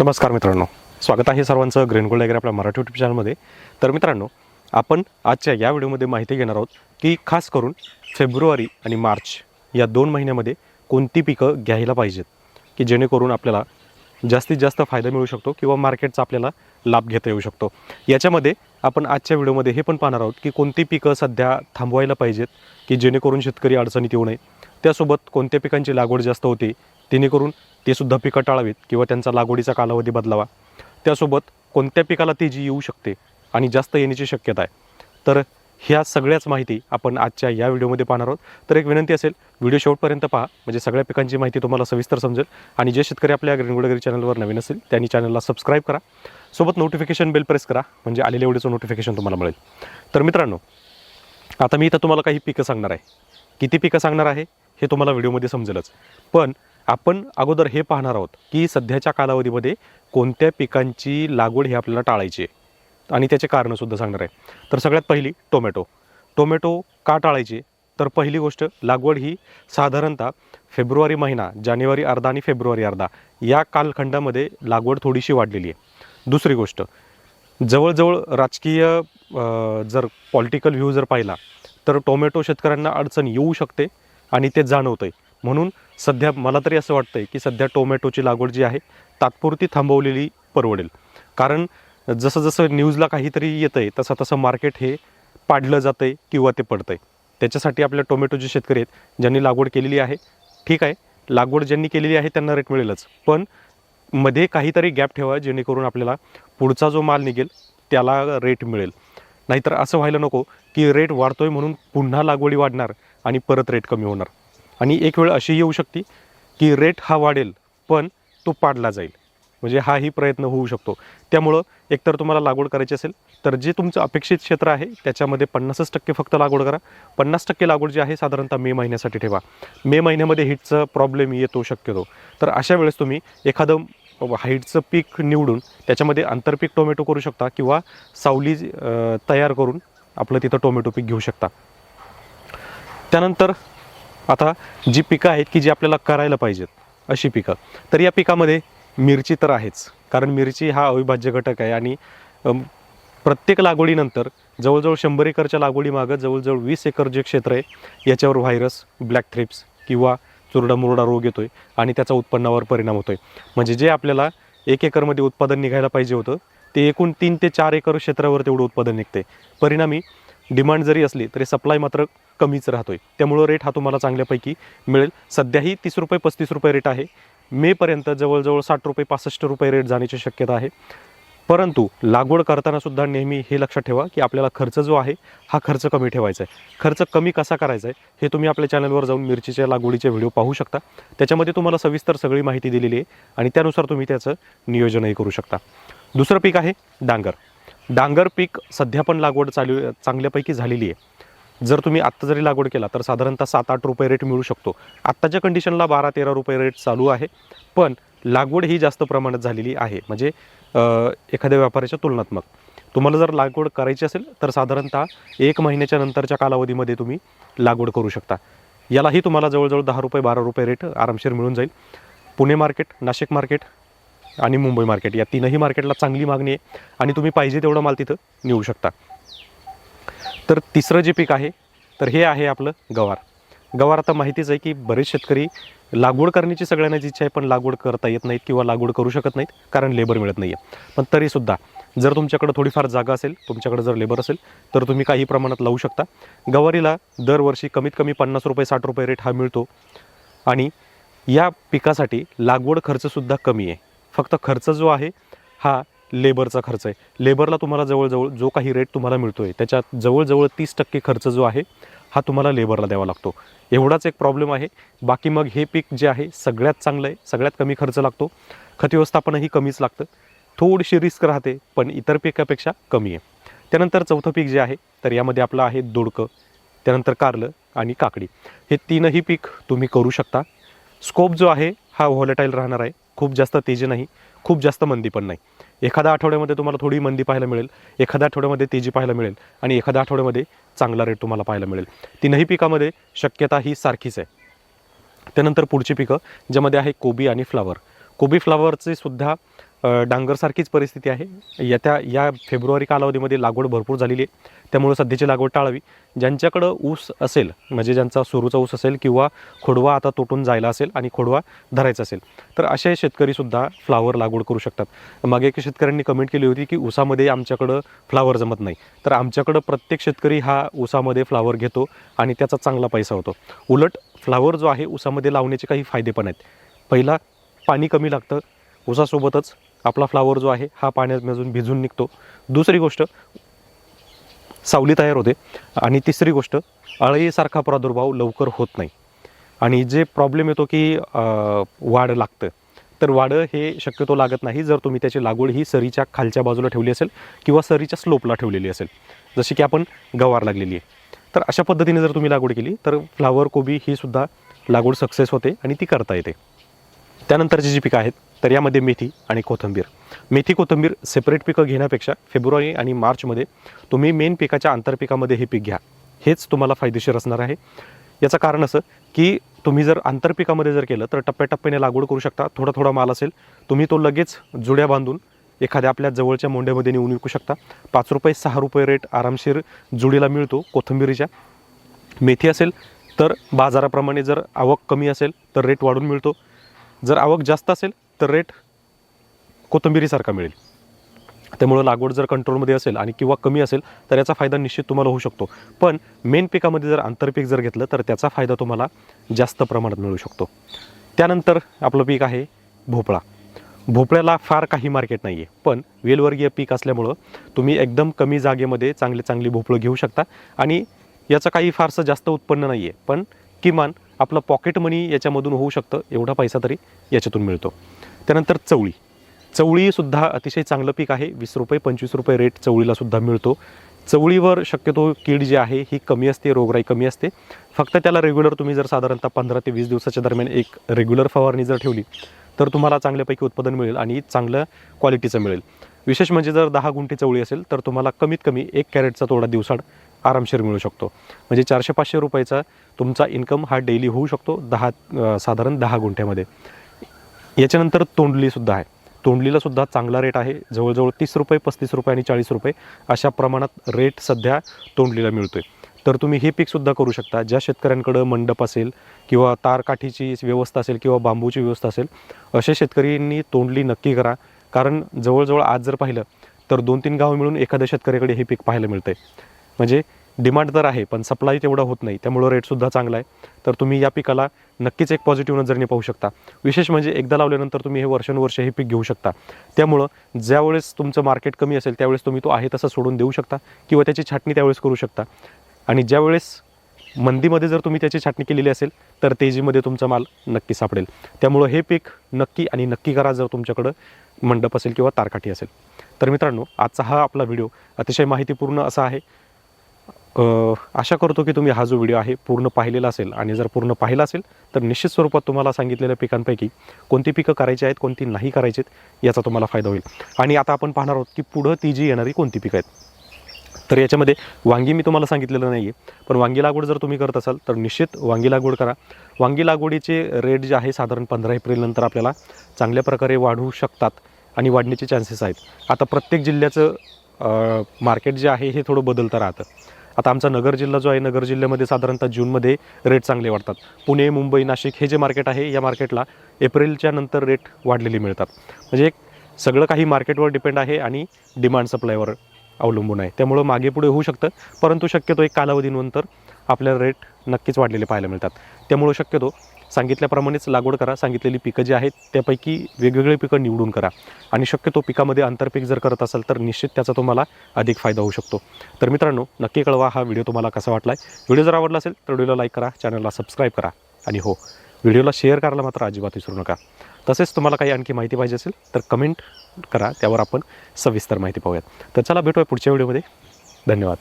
नमस्कार मित्रांनो. स्वागत आहे सर्वांचं ग्रीन गोल्ड वगैरे आपल्या मराठी यूट्यूब चॅनलमध्ये तर मित्रांनो आपण आजच्या या व्हिडिओमध्ये माहिती घेणार आहोत की खास करून फेब्रुवारी आणि मार्च या दोन महिन्यामध्ये कोणती पिकं घ्यायला पाहिजेत की जेणेकरून आपल्याला जास्तीत जास्त फायदा मिळू शकतो किंवा मार्केटचा आपल्याला लाभ घेता येऊ शकतो. याच्यामध्ये आपण आजच्या व्हिडिओमध्ये हे पण पाहणार आहोत की कोणती पिकं सध्या थांबवायला पाहिजेत की जेणेकरून शेतकरी अडचणीत येऊ नये. त्यासोबत कोणत्या पिकांची लागवड जास्त होते जेणेकरून ते सुद्धा पिकं टाळावीत किंवा त्यांचा लागवडीचा कालावधी बदलावा. त्यासोबत कोणत्या पिकाला तेजी येऊ शकते आणि जास्त येण्याची शक्यता आहे. तर ह्या सगळ्याच माहिती आपण आजच्या या व्हिडिओमध्ये पाहणार आहोत. तर एक विनंती असेल व्हिडिओ शेवटपर्यंत पहा म्हणजे सगळ्या पिकांची माहिती तुम्हाला सविस्तर समजेल. आणि जे शेतकरी आपल्या ग्रीनगुडगिरी चॅनलवर नवीन असेल त्यांनी चॅनलला सबस्क्राईब करा. सोबत नोटिफिकेशन बेल प्रेस करा म्हणजे आलेल्या व्हिडिओचं नोटिफिकेशन तुम्हाला मिळेल. तर मित्रांनो आता मी इथं तुम्हाला काही पिकं सांगणार आहे. किती पिकं सांगणार आहे हे तुम्हाला व्हिडिओमध्ये समजेलच. पण आपण अगोदर हे पाहणार आहोत की सध्याच्या कालावधीमध्ये कोणत्या पिकांची लागवड ही आपल्याला टाळायची आहे. आणि त्याचे कारणंसुद्धा सांगणार आहे. तर सगळ्यात पहिली टोमॅटो. टोमॅटो का टाळायचे? तर पहिली गोष्ट लागवड ही साधारणतः फेब्रुवारी महिना जानेवारी अर्धा आणि फेब्रुवारी अर्धा या कालखंडामध्ये लागवड थोडीशी वाढलेली आहे. दुसरी गोष्ट जवळजवळ राजकीय जर पॉलिटिकल व्ह्यू जर पाहिला तर टोमॅटो शेतकऱ्यांना अडचण येऊ शकते आणि ते जाणवतं आहे म्हणून सध्या मला तरी असं वाटतं आहे की सध्या टोमॅटोची लागवड जी आहे तात्पुरती थांबवलेली परवडेल. कारण जसं जसं न्यूजला काहीतरी येतं आहे तसं तसं मार्केट हे पाडलं जातं आहे किंवा ते पडतं आहे त्याच्यासाठी आपल्या टोमॅटोचे शेतकरी आहेत ज्यांनी लागवड केलेली आहे ठीक आहे लागवड ज्यांनी केलेली आहे त्यांना रेट मिळेलच. पण मध्ये काहीतरी गॅप ठेवा जेणेकरून आपल्याला पुढचा जो माल निघेल त्याला रेट मिळेल. नाहीतर असं व्हायला नको की रेट वाढतोय म्हणून पुन्हा लागवडी वाढणार आणि परत रेट कमी होणार. आणि एक वेळ अशी येऊ शकते की रेट हा वाढेल पण तो पाडला जाईल. म्हणजे हाही प्रयत्न होऊ शकतो. त्यामुळं एकतर तुम्हाला लागवड करायची असेल तर जे तुमचं अपेक्षित क्षेत्र आहे त्याच्यामध्ये पन्नासच टक्के फक्त लागवड करा. पन्नास टक्के लागवड जी आहे साधारणतः मे महिन्यासाठी ठेवा. मे महिन्यामध्ये हिटचा प्रॉब्लेम येतो शक्यतो. तर अशा वेळेस तुम्ही एखादं हाईटचं पीक निवडून त्याच्यामध्ये आंतरपीक टोमॅटो करू शकता किंवा सावली तयार करून आपलं तिथं टोमॅटो पीक घेऊ शकता. त्यानंतर आता जी पिकं आहेत की जी आपल्याला करायला पाहिजेत अशी पिकं. तर या पिकामध्ये मिरची तर आहेच कारण मिरची हा अविभाज्य घटक आहे आणि प्रत्येक लागवडीनंतर जवळजवळ शंभर एकरच्या लागवडीमागं जवळजवळ वीस एकर जे क्षेत्र आहे याच्यावर व्हायरस ब्लॅक थ्रिप्स किंवा चुरडा मुरडा रोग येतोय आणि त्याचा उत्पन्नावर परिणाम होतोय. म्हणजे जे आपल्याला एक एकरमध्ये उत्पादन निघायला पाहिजे होतं ते एकूण तीन ते चार एकर क्षेत्रावर तेवढं उत्पादन निघते परिणामी डिमांड जरी असली तरी सप्लाय मात्र कमीच राहतो आहे त्यामुळं रेट हा तुम्हाला चांगल्यापैकी मिळेल. सध्याही तीस रुपये पस्तीस रुपये रेट आहे. मेपर्यंत जवळजवळ साठ रुपये पासष्ट रुपये रेट जाण्याची शक्यता आहे. परंतु लागवड करताना सुद्धा नेहमी हे लक्षात ठेवा की आपल्याला खर्च जो आहे हा खर्च कमी ठेवायचा आहे. खर्च कमी कसा करायचा आहे हे तुम्ही आपल्या चॅनलवर जाऊन मिरचीच्या लागवडीचे व्हिडिओ पाहू शकता. त्याच्यामध्ये तुम्हाला सविस्तर सगळी माहिती दिलेली आहे आणि त्यानुसार तुम्ही त्याचं नियोजनही करू शकता. दुसरं पीक आहे डांगर. डांगर पीक सध्या पण लागवड चालू चांगल्यापैकी झालेली आहे. जर तुम्ही आत्ता जरी लागवड केला तर साधारणतः सात आठ रुपये रेट मिळू शकतो. आत्ताच्या कंडिशनला बारा तेरा रुपये रेट चालू आहे. पण लागवड ही जास्त प्रमाणात झालेली आहे. म्हणजे एखाद्या व्यापाऱ्याच्या तुलनात्मक. तुम्हाला जर लागवड करायची असेल तर साधारणतः एक महिन्याच्या नंतरच्या कालावधीमध्ये तुम्ही लागवड करू शकता. यालाही तुम्हाला जवळजवळ दहा रुपये बारा रुपये रेट आरामशीर मिळून जाईल. पुणे मार्केट नाशिक मार्केट आणि मुंबई मार्केट. या तीनही मार्केटला चांगली मागणी आहे. आणि तुम्ही पाहिजे तेवढं माल तिथं नेऊ शकता. तर तिसरं जे पीक आहे तर हे आहे आपलं गवार. गवार आता माहितीच आहे की बरेच शेतकरी लागवड करण्याची सगळ्यांनाच इच्छा आहे पण लागवड करता येत नाहीत किंवा लागवड करू शकत नाहीत कारण लेबर मिळत नाही आहे पण तरीसुद्धा जर तुमच्याकडं थोडीफार जागा असेल तुमच्याकडे जर लेबर असेल तर तुम्ही काही प्रमाणात लावू शकता. गवारीला दरवर्षी कमीत कमी पन्नास रुपये साठ रुपये रेट हा मिळतो. आणि या पिकासाठी लागवड खर्चसुद्धा कमी आहे. फक्त खर्च जो आहे हा लेबरचा खर्च आहे. लेबरला तुम्हाला जवळजवळ जो काही रेट तुम्हाला मिळतो आहे त्याच्यात जवळजवळ तीस टक्के खर्च जो आहे हा तुम्हाला लेबरला द्यावा लागतो. एवढाच एक प्रॉब्लेम आहे. बाकी मग हे पीक जे आहे सगळ्यात चांगलं आहे सगळ्यात कमी खर्च लागतो. खत व्यवस्थापनही कमीच लागतं. थोडीशी रिस्क राहते पण इतर पिकापेक्षा कमी आहे. त्यानंतर चौथं पीक जे आहे तर यामध्ये आपलं आहे दोडकं त्यानंतर कारलं आणि काकडी. हे तीनही पीक तुम्ही करू शकता. स्कोप जो आहे हा व्हॉलेटाईल राहणार आहे. खूप जास्त तेजी नाही खूप जास्त मंदी पण नाही. एखाद्या आठवड्यामध्ये तुम्हाला थोडी मंदी पाहायला मिळेल एखाद्या आठवड्यामध्ये तेजी पाहायला मिळेल आणि एखाद्या आठवड्यामध्ये चांगला रेट तुम्हाला पाहायला मिळेल. तीनही पिकामध्ये शक्यता ही सारखीच आहे. त्यानंतर पुढची पिकं ज्यामध्ये आहे कोबी आणि फ्लावर. कोबी फ्लावरचे सुद्धा डांगरसारखीच परिस्थिती आहे. येत्या या फेब्रुवारी कालावधीमध्ये लागवड भरपूर झालेली आहे. त्यामुळे सध्याची लागवड टाळावी. ज्यांच्याकडं ऊस असेल म्हणजे ज्यांचा सुरूचा ऊस असेल किंवा खोडवा आता तुटून जायला असेल आणि खोडवा धरायचा असेल तर असे शेतकरीसुद्धा फ्लावर लागवड करू शकतात. मागे एका शेतकऱ्यांनी कमेंट केली होती की ऊसामध्ये आमच्याकडं फ्लावर जमत नाही. तर आमच्याकडं प्रत्येक शेतकरी हा ऊसामध्ये फ्लावर घेतो आणि त्याचा चांगला पैसा होतो. उलट फ्लावर जो आहे ऊसामध्ये लावण्याचे काही फायदे पण आहेत. पहिला पाणी कमी लागतं. ऊसासोबतच आपला फ्लावर जो आहे हा पाण्यामधून भिजून निघतो. दुसरी गोष्ट सावली तयार होते. आणि तिसरी गोष्ट अळईसारखा प्रादुर्भाव लवकर होत नाही. आणि जे प्रॉब्लेम येतो की वाढ लागतं. तर वाढं हे शक्यतो लागत नाही. जर तुम्ही त्याची लागवड ही सरीच्या खालच्या बाजूला ठेवली असेल किंवा सरीच्या स्लोपला ठेवलेली असेल. जशी की आपण गवार लागलेली आहे. तर अशा पद्धतीने जर तुम्ही लागवड केली तर फ्लावर कोबी ही सुद्धा लागवड सक्सेस होते आणि ती करता येते. त्यानंतरची जी पिकं आहेत तर यामध्ये मेथी आणि कोथिंबीर. मेथी कोथिंबीर सेपरेट पिकं घेण्यापेक्षा फेब्रुवारी आणि मार्चमध्ये तुम्ही मेन पिकाच्या आंतरपिकामध्ये हे पीक घ्या. हेच तुम्हाला फायदेशीर असणार आहे. याचं कारण असं की तुम्ही जर आंतरपिकामध्ये जर केलं तर टप्प्याटप्प्याने लागवड करू शकता. थोडा थोडा माल असेल तुम्ही तो लगेच जुड्या बांधून एखाद्या आपल्या जवळच्या मोंड्यामध्ये नेऊन विकू शकता. पाच रुपये सहा रुपये रेट आरामशीर जुडीला मिळतो कोथिंबीरीच्या. मेथी असेल तर बाजाराप्रमाणे जर आवक कमी असेल तर रेट वाढून मिळतो. जर आवक जास्त असेल तर रेट कोथिंबिरीसारखा मिळेल. त्यामुळं लागवड जर कंट्रोलमध्ये असेल आणि किंवा कमी असेल तर याचा फायदा निश्चित तुम्हाला होऊ शकतो. पण मेन पिकामध्ये जर आंतरपीक जर घेतलं तर त्याचा फायदा तुम्हाला जास्त प्रमाणात मिळू शकतो. त्यानंतर आपलं पीक आहे भोपळा. भोपळ्याला फार काही मार्केट नाही आहे पण वेलवर्गीय पीक असल्यामुळं तुम्ही एकदम कमी जागेमध्ये चांगले चांगली भोपळं घेऊ शकता. आणि याचं काही फारसं जास्त उत्पन्न नाही आहे पण किमान आपलं पॉकेट मनी याच्यामधून होऊ शकतं एवढा पैसा तरी याच्यातून मिळतो. त्यानंतर चवळी. चवळीसुद्धा अतिशय चांगलं पीक आहे. वीस रुपये पंचवीस रुपये रेट चवळीलासुद्धा मिळतो. चवळीवर शक्यतो कीड जी आहे ही कमी असते रोगराई कमी असते. फक्त त्याला रेग्युलर तुम्ही जर साधारणतः पंधरा ते वीस दिवसाच्या दरम्यान एक रेग्युलर फवारणी जर ठेवली तर तुम्हाला चांगल्यापैकी उत्पादन मिळेल आणि चांगलं क्वालिटीचं मिळेल. विशेष म्हणजे जर दहा गुंठी चवळी असेल तर तुम्हाला कमीत कमी एक कॅरेटचा तोडा दिवसाड आरामशीर मिळू शकतो. म्हणजे चारशे पाचशे रुपयाचा तुमचा इन्कम हा डेली होऊ शकतो दहा साधारण दहा गुंठ्यामध्ये. याच्यानंतर तोंडलीसुद्धा आहे. तोंडलीलासुद्धा चांगला रेट आहे. जवळजवळ तीस रुपये पस्तीस रुपये आणि चाळीस रुपये अशा प्रमाणात रेट सध्या तोंडलीला मिळतो आहे तर तुम्ही हे पीकसुद्धा करू शकता. ज्या शेतकऱ्यांकडं मंडप असेल किंवा तारकाठीची व्यवस्था असेल किंवा बांबूची व्यवस्था असेल अशा शेतकऱ्यांनी तोंडली नक्की करा. कारण जवळजवळ आज जर पाहिलं तर दोन तीन गावं मिळून एखाद्या शेतकऱ्याकडे हे पीक पाहायला मिळतं आहे म्हणजे डिमांड तर आहे पण सप्लाय तेवढा होत नाही. त्यामुळं रेटसुद्धा चांगला आहे. तर तुम्ही या पिकाला नक्कीच एक पॉझिटिव्ह नजरेने पाहू शकता. विशेष म्हणजे एकदा लावल्यानंतर तुम्ही हे वर्षानुवर्ष हे पीक घेऊ शकता. त्यामुळं ज्यावेळेस तुमचं मार्केट कमी असेल त्यावेळेस तुम्ही तो आहे तसा सोडून देऊ शकता किंवा त्याची छाटणी त्यावेळेस करू शकता. आणि ज्यावेळेस मंदीमध्ये जर तुम्ही त्याची छाटणी केलेली असेल तर तेजीमध्ये तुमचा माल नक्की सापडेल. त्यामुळं हे पीक नक्की आणि नक्की करा जर तुमच्याकडं मंडप असेल किंवा तारकाठी असेल. तर मित्रांनो आजचा हा आपला व्हिडिओ अतिशय माहितीपूर्ण असा आहे. आशा करतो की तुम्ही हा जो व्हिडिओ आहे पूर्ण पाहिलेला असेल आणि जर पूर्ण पाहिला असेल तर निश्चित स्वरूपात तुम्हाला सांगितलेल्या पिकांपैकी कोणती पिकं करायची आहेत कोणती नाही करायची आहेत याचा तुम्हाला फायदा होईल. आणि आता आपण पाहणार आहोत की पुढं ती जी येणारी कोणती पिकं आहेत. तर याच्यामध्ये वांगी मी तुम्हाला सांगितलेलं नाही आहे पण वांगी लागवड जर तुम्ही करत असाल तर निश्चित वांगी लागवड करा. वांगी लागवडीचे रेट जे आहे साधारण पंधरा एप्रिलनंतर आपल्याला चांगल्या प्रकारे वाढू शकतात आणि वाढण्याचे चान्सेस आहेत. आता प्रत्येक जिल्ह्याचं मार्केट जे आहे हे थोडं बदलतं राहतं. आता आमचा नगर जिल्हा जो आहे नगर जिल्ह्यामध्ये साधारणतः जूनमध्ये रेट चांगले वाढतात. पुणे मुंबई नाशिक हे जे मार्केट आहे या मार्केटला एप्रिलच्या नंतर रेट वाढलेले मिळतात. म्हणजे एक सगळं काही मार्केटवर डिपेंड आहे आणि डिमांड सप्लायवर अवलंबून आहे. त्यामुळं मागे पुढे होऊ शकतं परंतु शक्यतो एक कालावधीनंतर आपल्याला रेट नक्कीच वाढलेले पाहायला मिळतात. त्यामुळं शक्यतो सांगितल्याप्रमाणेच लागवड करा. सांगितलेली पिकं जी आहेत त्यापैकी वेगवेगळे पिकं निवडून करा. आणि शक्यतो पिकामध्ये आंतरपीक जर करत असाल तर निश्चित त्याचा तुम्हाला अधिक फायदा होऊ शकतो. तर मित्रांनो नक्की कळवा हा व्हिडिओ तुम्हाला कसा वाटला आहे व्हिडिओ जर आवडला असेल तर व्हिडिओला लाईक करा चॅनलला सबस्क्राईब करा. आणि हो व्हिडिओला शेअर करायला मात्र अजिबात विसरू नका. तसेच तुम्हाला काही आणखी माहिती पाहिजे असेल तर कमेंट करा. त्यावर आपण सविस्तर माहिती पाहूयात. तर चला भेटूया पुढच्या व्हिडिओमध्ये. धन्यवाद.